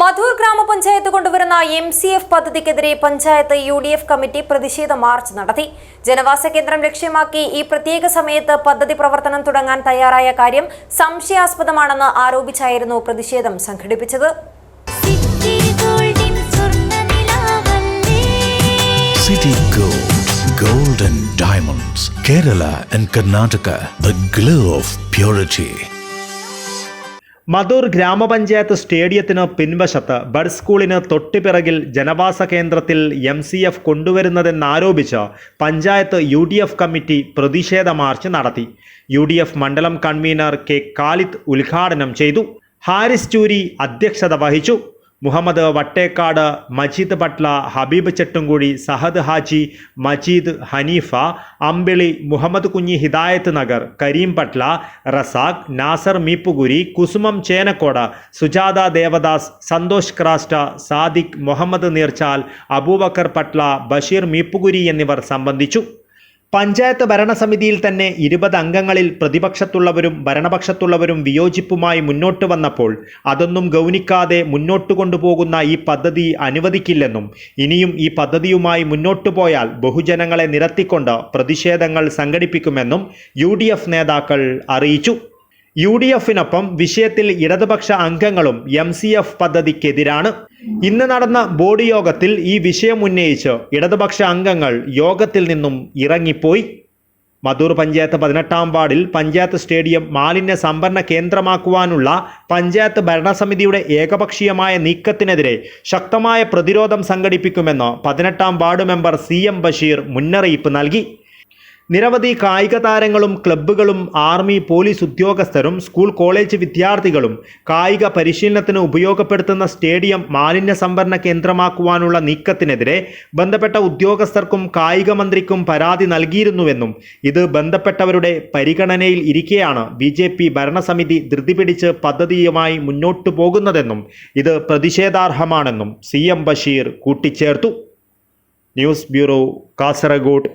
മധൂർ ഗ്രാമപഞ്ചായത്ത് കൊണ്ടുവരുന്ന M C F പദ്ധതിക്കെതിരെ panchayat U D F committee പ്രതിഷേധ മാർച്ച് നടത്തി. ജനവാസ കേന്ദ്രം ലക്ഷ്യമാക്കി ഈ പ്രത്യേക സമയത്ത് പദ്ധതി പ്രവർത്തനം തുടങ്ങാൻ തയ്യാറായ കാര്യം സംശയാസ്പദമാണെന്ന് ആരോപിച്ചായിരുന്നു പ്രതിഷേധം സംഘടിപ്പിച്ചത്. City Gold, Gold and Diamonds, Kerala and Karnataka, the glow of purity. Madhur ഗ്രാമപഞ്ചായത്ത് സ്റ്റേഡിയത്തിന് പിൻവശത്ത് ബഡ് സ്കൂളിന് തൊട്ടുപിറകിൽ ജനവാസ കേന്ദ്രത്തിൽ M C F കൊണ്ടുവരുന്നതെന്നാരോപിച്ച് panchayat U D F committee പ്രതിഷേധ മാർച്ച് നടത്തി. യു ഡി എഫ് മണ്ഡലം കൺവീനർ കെ കാലിദ് ഉദ്ഘാടനം ചെയ്തു. ഹാരിസ് ചൂരി അധ്യക്ഷത വഹിച്ചു. മുഹമ്മദ് വട്ടേക്കാട് മജീദ് പട്ല ഹബീബ് ചെട്ടുംകുഴി സഹദ് ഹാജി മജീദ് ഹനീഫ അമ്പിളി മുഹമ്മദ് കുഞ്ഞി ഹിദായത്ത് നഗർ കരീം പട്ല റസാഖ് നാസർ മീപ്പുകുരി കുസുമം ചേനക്കോട് സുജാത ദേവദാസ് സന്തോഷ് ക്രാസ്റ്റ സാദിഖ് മുഹമ്മദ് നീർച്ചാൽ അബൂബക്കർ പട്ല ബഷീർ മീപ്പുകുരി എന്നിവർ സംബന്ധിച്ചു. പഞ്ചായത്ത് ഭരണസമിതിയിൽ തന്നെ ഇരുപത് അംഗങ്ങളിൽ പ്രതിപക്ഷത്തുള്ളവരും ഭരണപക്ഷത്തുള്ളവരും വിയോജിപ്പുമായി മുന്നോട്ട് വന്നപ്പോൾ അതൊന്നും ഗൗനിക്കാതെ മുന്നോട്ട് കൊണ്ടുപോകുന്ന ഈ പദ്ധതി അനുവദിക്കില്ലെന്നും ഇനിയും ഈ പദ്ധതിയുമായി മുന്നോട്ടു പോയാൽ ബഹുജനങ്ങളെ നിരത്തിക്കൊണ്ട് പ്രതിഷേധങ്ങൾ സംഘടിപ്പിക്കുമെന്നും യു നേതാക്കൾ അറിയിച്ചു. യു ഡി എഫിനൊപ്പം വിഷയത്തിൽ ഇടതുപക്ഷ അംഗങ്ങളും എം സി എഫ് പദ്ധതിക്കെതിരാണ്. ഇന്ന് നടന്ന ബോർഡ് യോഗത്തിൽ ഈ വിഷയം ഉന്നയിച്ച് ഇടതുപക്ഷ അംഗങ്ങൾ യോഗത്തിൽ നിന്നും ഇറങ്ങിപ്പോയി. മധൂർ പഞ്ചായത്ത് പതിനെട്ടാം വാർഡിൽ പഞ്ചായത്ത് സ്റ്റേഡിയം മാലിന്യ സംഭരണ കേന്ദ്രമാക്കുവാനുള്ള പഞ്ചായത്ത് ഭരണസമിതിയുടെ ഏകപക്ഷീയമായ നീക്കത്തിനെതിരെ ശക്തമായ പ്രതിരോധം സംഘടിപ്പിക്കുമെന്ന് പതിനെട്ടാം ward member C M Basheer മുന്നറിയിപ്പ് നൽകി. നിരവധി കായിക താരങ്ങളും ക്ലബ്ബുകളും ആർമി പോലീസ് ഉദ്യോഗസ്ഥരും സ്കൂൾ കോളേജ് വിദ്യാർത്ഥികളും കായിക പരിശീലനത്തിന് ഉപയോഗപ്പെടുത്തുന്ന സ്റ്റേഡിയം മാലിന്യ സംഭരണ കേന്ദ്രമാക്കുവാനുള്ള നീക്കത്തിനെതിരെ ബന്ധപ്പെട്ട ഉദ്യോഗസ്ഥർക്കും കായിക മന്ത്രിക്കും പരാതി നൽകിയിരുന്നുവെന്നും ഇത് ബന്ധപ്പെട്ടവരുടെ പരിഗണനയിൽ ഇരിക്കെയാണ് ബി ജെ പി ഭരണസമിതി ധൃതി പിടിച്ച് പദ്ധതിയുമായി മുന്നോട്ടു പോകുന്നതെന്നും ഇത് പ്രതിഷേധാർഹമാണെന്നും സി എം ബഷീർ കൂട്ടിച്ചേർത്തു. News bureau Kasaragod.